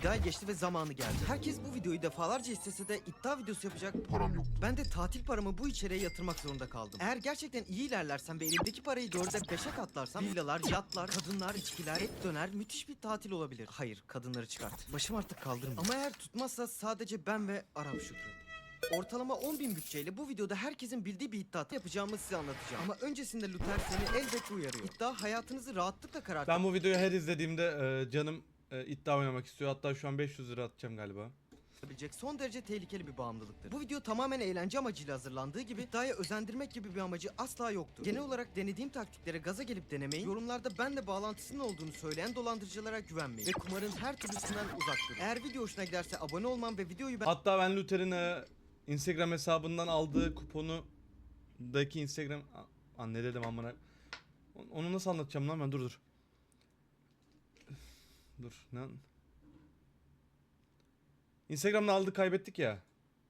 iddia geçti ve zamanı geldi. Herkes bu videoyu defalarca istese de iddia videosu yapacak Param yoktu. ben de tatil paramı bu içeriğe yatırmak zorunda kaldım. Eğer gerçekten iyi ilerlersem ve elimdeki parayı dörde beşe katlarsam villalar, yatlar, kadınlar, içkiler, et döner müthiş bir tatil olabilir. Hayır kadınları çıkart. Başım artık kaldırmıyor. Ama eğer tutmazsa sadece ben ve Arap Şükrü. Ortalama 10 bin bütçeyle bu videoda herkesin bildiği bir iddia yapacağımı size anlatacağım. Ama öncesinde Luther seni elbette uyarıyor. İddia hayatınızı rahatlıkla karartır. Ben bu videoyu her izlediğimde e, canım e, iddia oynamak istiyor. Hatta şu an 500 lira atacağım galiba. yapabilecek son derece tehlikeli bir bağımlılıktır. Bu video tamamen eğlence amacıyla hazırlandığı gibi iddiaya özendirmek gibi bir amacı asla yoktur. Genel olarak denediğim taktiklere gaza gelip denemeyin, yorumlarda benle bağlantısının olduğunu söyleyen dolandırıcılara güvenmeyin ve kumarın her türlüsünden uzak durun. Eğer video hoşuna giderse abone olmam ve videoyu ben... Hatta ben Luther'in e, Instagram hesabından aldığı kuponu daki Instagram Aa, ne dedim amına onu nasıl anlatacağım lan ben dur dur dur ne Instagram'da aldık kaybettik ya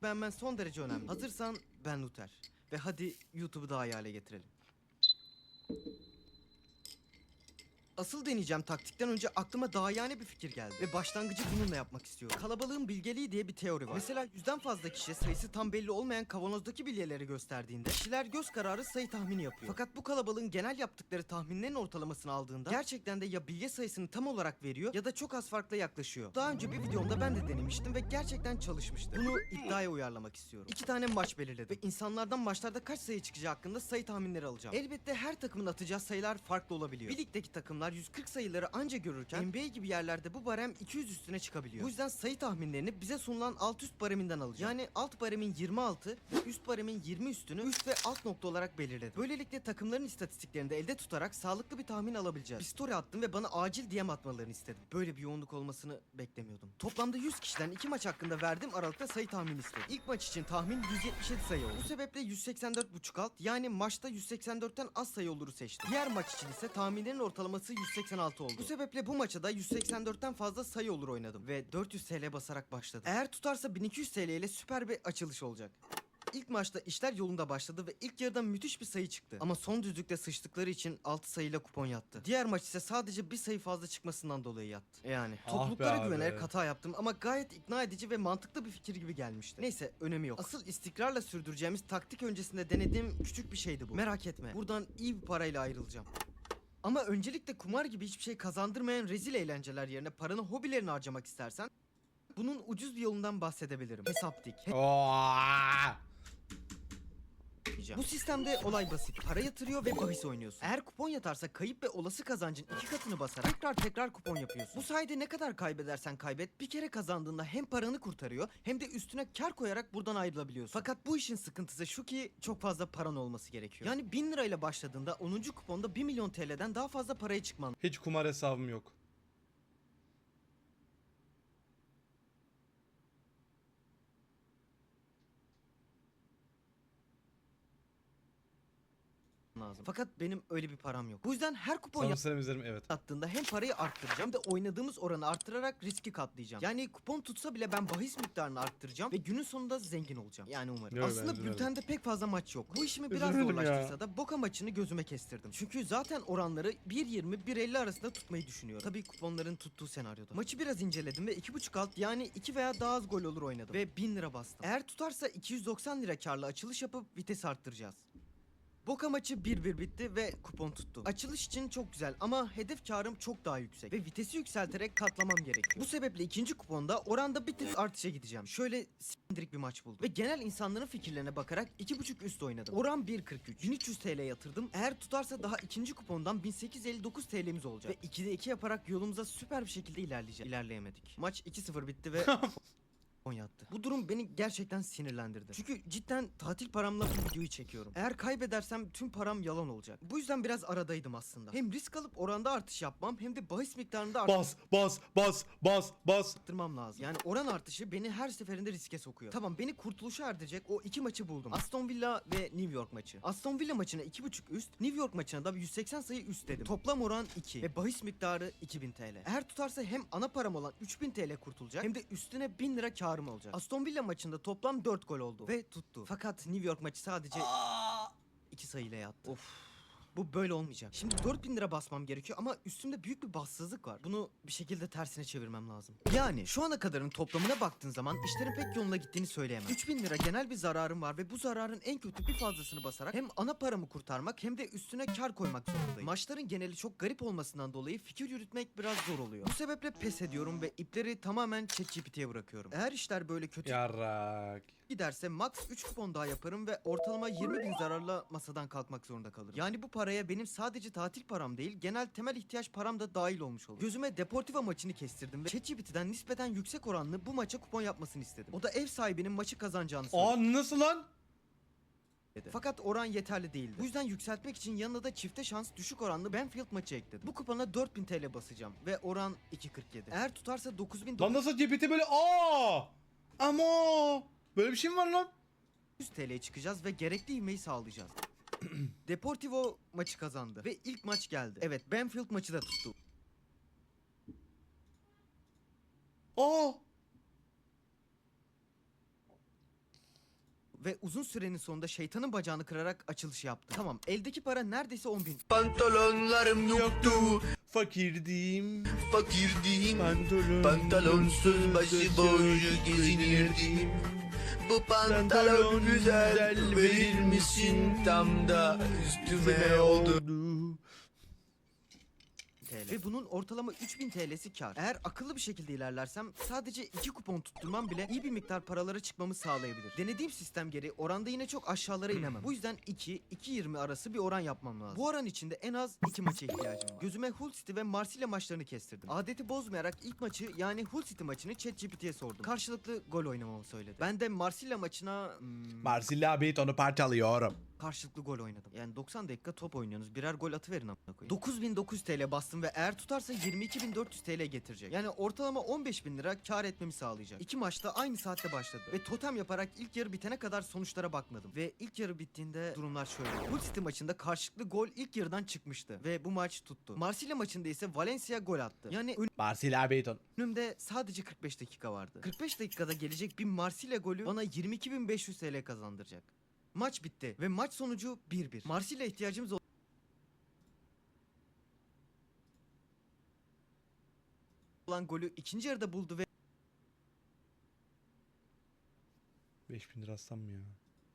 Beğenmen son derece önemli. Hazırsan ben Luther. Ve hadi YouTube'u daha iyi hale getirelim. Asıl deneyeceğim taktikten önce aklıma daha yani bir fikir geldi. Ve başlangıcı bununla yapmak istiyorum. Kalabalığın bilgeliği diye bir teori var. Mesela yüzden fazla kişi sayısı tam belli olmayan kavanozdaki bilyeleri gösterdiğinde kişiler göz kararı sayı tahmini yapıyor. Fakat bu kalabalığın genel yaptıkları tahminlerin ortalamasını aldığında gerçekten de ya bilye sayısını tam olarak veriyor ya da çok az farkla yaklaşıyor. Daha önce bir videomda ben de denemiştim ve gerçekten çalışmıştı. Bunu iddiaya uyarlamak istiyorum. İki tane maç belirledim ve insanlardan maçlarda kaç sayı çıkacağı hakkında sayı tahminleri alacağım. Elbette her takımın atacağı sayılar farklı olabiliyor. Bir ligdeki takımlar 140 sayıları anca görürken NBA gibi yerlerde bu barem 200 üstüne çıkabiliyor. Bu yüzden sayı tahminlerini bize sunulan alt üst bareminden alacağım. Yani alt baremin 26 ve üst baremin 20 üstünü üst ve alt nokta olarak belirledim. Böylelikle takımların istatistiklerini de elde tutarak sağlıklı bir tahmin alabileceğiz. Bir story attım ve bana acil DM atmalarını istedim. Böyle bir yoğunluk olmasını beklemiyordum. Toplamda 100 kişiden iki maç hakkında verdiğim aralıkta sayı tahmini istedim. İlk maç için tahmin 177 sayı oldu. Bu sebeple 184.5 alt yani maçta 184'ten az sayı oluru seçtim. Diğer maç için ise tahminlerin ortalaması 186 oldu. Bu sebeple bu maça da 184'ten fazla sayı olur oynadım ve 400 TL basarak başladım. Eğer tutarsa 1200 TL ile süper bir açılış olacak. İlk maçta işler yolunda başladı ve ilk yarıda müthiş bir sayı çıktı. Ama son düzlükte sıçtıkları için 6 sayıyla kupon yattı. Diğer maç ise sadece bir sayı fazla çıkmasından dolayı yattı. Yani Ah topluluklara abi. güvenerek hata yaptım ama gayet ikna edici ve mantıklı bir fikir gibi gelmişti. Neyse önemi yok. Asıl istikrarla sürdüreceğimiz taktik öncesinde denediğim küçük bir şeydi bu. Merak etme. Buradan iyi bir parayla ayrılacağım. Ama öncelikle kumar gibi hiçbir şey kazandırmayan rezil eğlenceler yerine paranı hobilerine harcamak istersen bunun ucuz bir yolundan bahsedebilirim. Hesap Oo! Bu sistemde olay basit. Para yatırıyor ve bahis oynuyorsun. Eğer kupon yatarsa kayıp ve olası kazancın iki katını basarak tekrar tekrar kupon yapıyorsun. Bu sayede ne kadar kaybedersen kaybet bir kere kazandığında hem paranı kurtarıyor hem de üstüne kar koyarak buradan ayrılabiliyorsun. Fakat bu işin sıkıntısı şu ki çok fazla paran olması gerekiyor. Yani 1000 lirayla başladığında 10. kuponda 1 milyon TL'den daha fazla paraya çıkman Hiç kumar hesabım yok. Lazım. Fakat benim öyle bir param yok. Bu yüzden her kupon Sana izlerim evet. attığında hem parayı arttıracağım hem de oynadığımız oranı arttırarak riski katlayacağım. Yani kupon tutsa bile ben bahis miktarını arttıracağım ve günün sonunda zengin olacağım. Yani umarım. Yok, Aslında bültende pek fazla maç yok. Bu işimi biraz Üzülürüm zorlaştırsa ya. da Boka maçını gözüme kestirdim. Çünkü zaten oranları 1.20-1.50 arasında tutmayı düşünüyorum. Tabii kuponların tuttuğu senaryoda. Maçı biraz inceledim ve 2.5 alt yani 2 veya daha az gol olur oynadım. Ve 1000 lira bastım. Eğer tutarsa 290 lira karla açılış yapıp vites arttıracağız. Boka maçı 1-1 bitti ve kupon tuttu. Açılış için çok güzel ama hedef karım çok daha yüksek ve vitesi yükselterek katlamam gerekiyor. Bu sebeple ikinci kuponda oranda bir tık artışa gideceğim. Şöyle sindirik bir maç buldum. Ve genel insanların fikirlerine bakarak 2.5 üst oynadım. Oran 1.43. 1300 TL yatırdım. Eğer tutarsa daha ikinci kupondan 1859 TL'miz olacak. Ve 2'de 2 yaparak yolumuza süper bir şekilde ilerleyeceğiz. İlerleyemedik. Maç 2-0 bitti ve yattı. Bu durum beni gerçekten sinirlendirdi. Çünkü cidden tatil paramla bu videoyu çekiyorum. Eğer kaybedersem tüm param yalan olacak. Bu yüzden biraz aradaydım aslında. Hem risk alıp oranda artış yapmam hem de bahis miktarında Bas bas bas bas bas. arttırmam lazım. Yani oran artışı beni her seferinde riske sokuyor. Tamam beni kurtuluşa erdirecek o iki maçı buldum. Aston Villa ve New York maçı. Aston Villa maçına 2.5 üst, New York maçına da 180 sayı üst dedim. Toplam oran 2 ve bahis miktarı 2000 TL. Eğer tutarsa hem ana param olan 3000 TL kurtulacak hem de üstüne 1000 lira karım olacak. Aston Villa maçında toplam 4 gol oldu ve tuttu. Fakat New York maçı sadece 2 sayıyla yattı. Of. Bu böyle olmayacak. Şimdi 4000 lira basmam gerekiyor ama üstümde büyük bir bassızlık var. Bunu bir şekilde tersine çevirmem lazım. Yani şu ana kadarın toplamına baktığın zaman işlerin pek yoluna gittiğini söyleyemem. 3000 lira genel bir zararım var ve bu zararın en kötü bir fazlasını basarak hem ana paramı kurtarmak hem de üstüne kar koymak zorundayım. Maçların geneli çok garip olmasından dolayı fikir yürütmek biraz zor oluyor. Bu sebeple pes ediyorum ve ipleri tamamen ChatGPT'ye bırakıyorum. Eğer işler böyle kötü Yarrak. Giderse max 3 kupon daha yaparım ve ortalama 20 bin zararla masadan kalkmak zorunda kalırım. Yani bu paraya benim sadece tatil param değil genel temel ihtiyaç param da dahil olmuş olur. Gözüme Deportivo maçını kestirdim ve ChatGPT'den nispeten yüksek oranlı bu maça kupon yapmasını istedim. O da ev sahibinin maçı kazanacağını söyledi. Aa nasıl lan? Fakat oran yeterli değildi. Bu yüzden yükseltmek için yanına da çifte şans düşük oranlı Benfield maçı ekledim. Bu kupona 4000 TL basacağım ve oran 2.47. Eğer tutarsa 9000 Lan nasıl GPT böyle aa ama böyle bir şey mi var lan? 100 TL'ye çıkacağız ve gerekli ivmeyi sağlayacağız. Deportivo maçı kazandı ve ilk maç geldi. Evet Benfield maçı da tuttu. Aa Ve uzun sürenin sonunda şeytanın bacağını kırarak açılış yaptı. Tamam eldeki para neredeyse 10 bin. Pantolonlarım yoktu, fakirdim. fakirdim. Pantolon. Pantolonsuz başıboş gezinirdim. Bu pantolon güzel verir misin? tam da üstüme oldu. Ve bunun ortalama 3000 TL'si kar. Eğer akıllı bir şekilde ilerlersem sadece 2 kupon tutturmam bile iyi bir miktar paralara çıkmamı sağlayabilir. Denediğim sistem geri oranda yine çok aşağılara inemem. Bu yüzden 2-2.20 arası bir oran yapmam lazım. Bu oran içinde en az 2 maça ihtiyacım var. Gözüme Hull City ve Marsilya maçlarını kestirdim. Adeti bozmayarak ilk maçı yani Hull City maçını ChatGPT'ye sordum. Karşılıklı gol oynamamı söyledi. Ben de Marsilya maçına... hmm, Marsilya Beyt onu parçalıyorum. Karşılıklı gol oynadım. Yani 90 dakika top oynuyorsunuz. Birer gol atıverin amına koyayım. 9900 TL bastım ve eğer tutarsa 22400 TL getirecek. Yani ortalama 15000 lira kar etmemi sağlayacak. İki maçta aynı saatte başladı. Ve totem yaparak ilk yarı bitene kadar sonuçlara bakmadım. Ve ilk yarı bittiğinde durumlar şöyle. Hull City maçında karşılıklı gol ilk yarıdan çıkmıştı. Ve bu maç tuttu. Marsilya maçında ise Valencia gol attı. Yani Marsilya Beyt onu. Önümde sadece 45 dakika vardı. 45 dakikada gelecek bir Marsilya golü bana 22.500 TL kazandıracak. Maç bitti ve maç sonucu 1-1. Marsilya ihtiyacımız olan golü ikinci yarıda buldu ve 5000 lira atsam mı ya?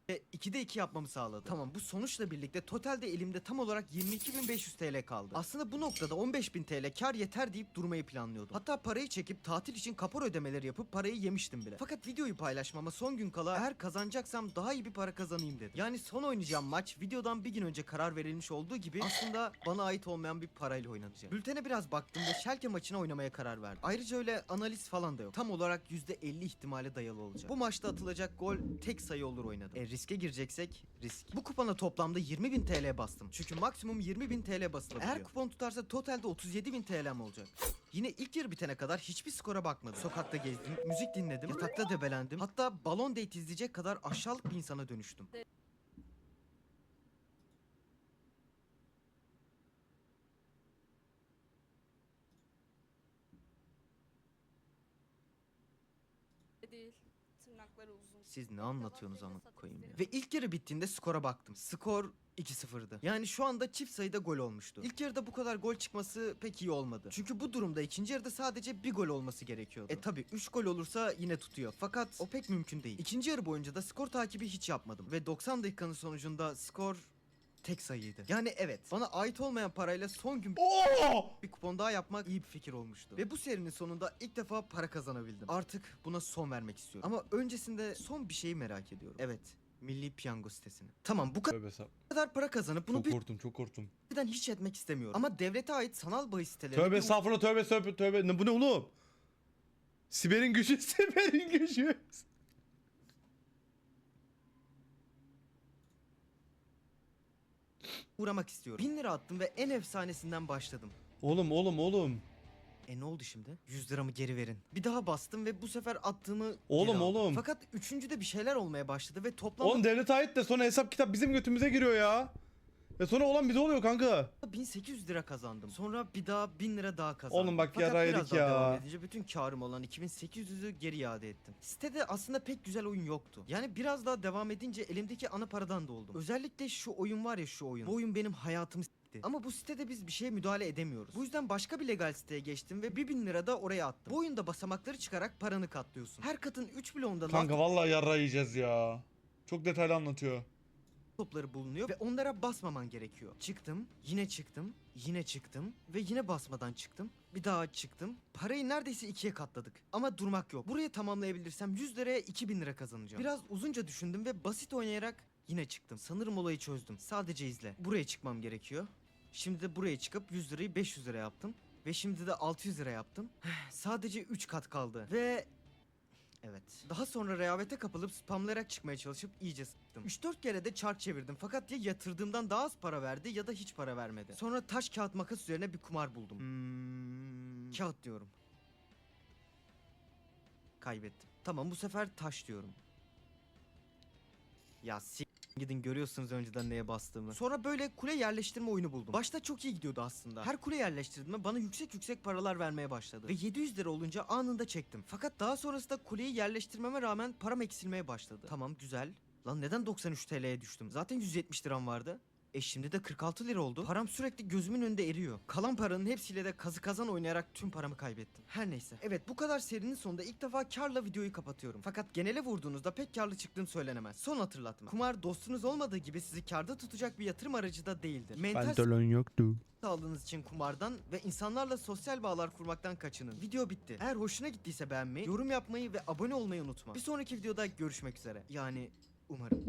Ve 2'de 2 yapmamı sağladı. Tamam bu sonuçla birlikte totalde elimde tam olarak 22.500 TL kaldı. Aslında bu noktada 15.000 TL kar yeter deyip durmayı planlıyordum. Hatta parayı çekip tatil için kapor ödemeleri yapıp parayı yemiştim bile. Fakat videoyu paylaşmama son gün kala eğer kazanacaksam daha iyi bir para kazanayım dedim. Yani son oynayacağım maç videodan bir gün önce karar verilmiş olduğu gibi aslında bana ait olmayan bir parayla oynanacak. Bültene biraz baktım ve Schalke maçına oynamaya karar verdim. Ayrıca öyle analiz falan da yok. Tam olarak %50 ihtimale dayalı olacak. Bu maçta atılacak gol tek sayı olur oynadım. E riske gireceksek risk. Bu kupona toplamda 20.000 TL bastım. Çünkü maksimum 20.000 TL basılabiliyor. Eğer kupon tutarsa totalde 37.000 TL'm olacak. Yine ilk yarı bitene kadar hiçbir skora bakmadım. Sokakta gezdim, müzik dinledim, yatakta debelendim. Hatta balon date izleyecek kadar aşağılık bir insana dönüştüm. değil. Tırnakları uzun. Siz ne anlatıyorsunuz ama koyayım ya. Ve ilk yarı bittiğinde skora baktım. Skor 2-0'dı. Yani şu anda çift sayıda gol olmuştu. İlk yarıda bu kadar gol çıkması pek iyi olmadı. Çünkü bu durumda ikinci yarıda sadece bir gol olması gerekiyordu. E tabi 3 gol olursa yine tutuyor. Fakat o pek mümkün değil. İkinci yarı boyunca da skor takibi hiç yapmadım. Ve 90 dakikanın sonucunda skor tek sayıydı. Yani evet bana ait olmayan parayla son gün Oo! bir kupon daha yapmak iyi bir fikir olmuştu. Ve bu serinin sonunda ilk defa para kazanabildim. Artık buna son vermek istiyorum. Ama öncesinde son bir şeyi merak ediyorum. Evet. Milli Piyango sitesini. Tamam bu Tövbe sap. kadar para kazanıp bunu Çok korktum çok korktum. birden hiç etmek istemiyorum. Ama devlete ait sanal bahis siteleri Tövbe estağfurullah tövbe tövbe tövbe. Ne, bu ne oğlum? Siber'in gücü Siber'in gücü. Uğramak istiyorum. 1000 lira attım ve en efsanesinden başladım. Oğlum oğlum oğlum. E ne oldu şimdi? 100 liramı geri verin. Bir daha bastım ve bu sefer attığımı geri Oğlum, aldım. oğlum. Fakat üçüncüde bir şeyler olmaya başladı ve toplamda Oğlum devlet ait de sonra hesap kitap bizim götümüze giriyor ya. Ve sonra olan bir de oluyor kanka. 1800 lira kazandım. Sonra bir daha 1000 lira daha kazandım. Oğlum bak Fakat yara biraz daha ya. devam edince bütün karım olan 2800'ü geri iade ettim. Sitede aslında pek güzel oyun yoktu. Yani biraz daha devam edince elimdeki ana paradan da oldum. Özellikle şu oyun var ya şu oyun. Bu oyun benim hayatımı s**ti. Ama bu sitede biz bir şeye müdahale edemiyoruz. Bu yüzden başka bir legal siteye geçtim ve 1000 lira da oraya attım. Bu oyunda basamakları çıkarak paranı katlıyorsun. Her katın 3 bloğunda Kanka vallahi yarra yiyeceğiz ya. Çok detaylı anlatıyor. Topları bulunuyor ve onlara basmaman gerekiyor. Çıktım, yine çıktım, yine çıktım ve yine basmadan çıktım. Bir daha çıktım. Parayı neredeyse ikiye katladık. Ama durmak yok. Burayı tamamlayabilirsem 100 liraya 2000 lira kazanacağım. Biraz uzunca düşündüm ve basit oynayarak yine çıktım. Sanırım olayı çözdüm. Sadece izle. Buraya çıkmam gerekiyor. Şimdi de buraya çıkıp 100 lirayı 500 lira yaptım. Ve şimdi de 600 lira yaptım. Sadece 3 kat kaldı. Ve Evet. Daha sonra rehavete kapılıp spamlayarak çıkmaya çalışıp iyice sıktım. 3-4 kere de çark çevirdim fakat ya yatırdığımdan daha az para verdi ya da hiç para vermedi. Sonra taş kağıt makas üzerine bir kumar buldum. Hmm, kağıt diyorum. Kaybettim. Tamam bu sefer taş diyorum. Ya s- gidin görüyorsunuz önceden neye bastığımı. Sonra böyle kule yerleştirme oyunu buldum. Başta çok iyi gidiyordu aslında. Her kule yerleştirdiğimde bana yüksek yüksek paralar vermeye başladı. Ve 700 lira olunca anında çektim. Fakat daha sonrasında kuleyi yerleştirmeme rağmen param eksilmeye başladı. Tamam güzel. Lan neden 93 TL'ye düştüm? Zaten 170 liram vardı. E şimdi de 46 lira oldu. Param sürekli gözümün önünde eriyor. Kalan paranın hepsiyle de kazı kazan oynayarak tüm paramı kaybettim. Her neyse. Evet bu kadar serinin sonunda ilk defa karla videoyu kapatıyorum. Fakat genele vurduğunuzda pek karlı çıktığım söylenemez. Son hatırlatma. Kumar dostunuz olmadığı gibi sizi karda tutacak bir yatırım aracı da değildir. Mental yoktu. sağlığınız için kumardan ve insanlarla sosyal bağlar kurmaktan kaçının. Video bitti. Eğer hoşuna gittiyse beğenmeyi, yorum yapmayı ve abone olmayı unutma. Bir sonraki videoda görüşmek üzere. Yani umarım.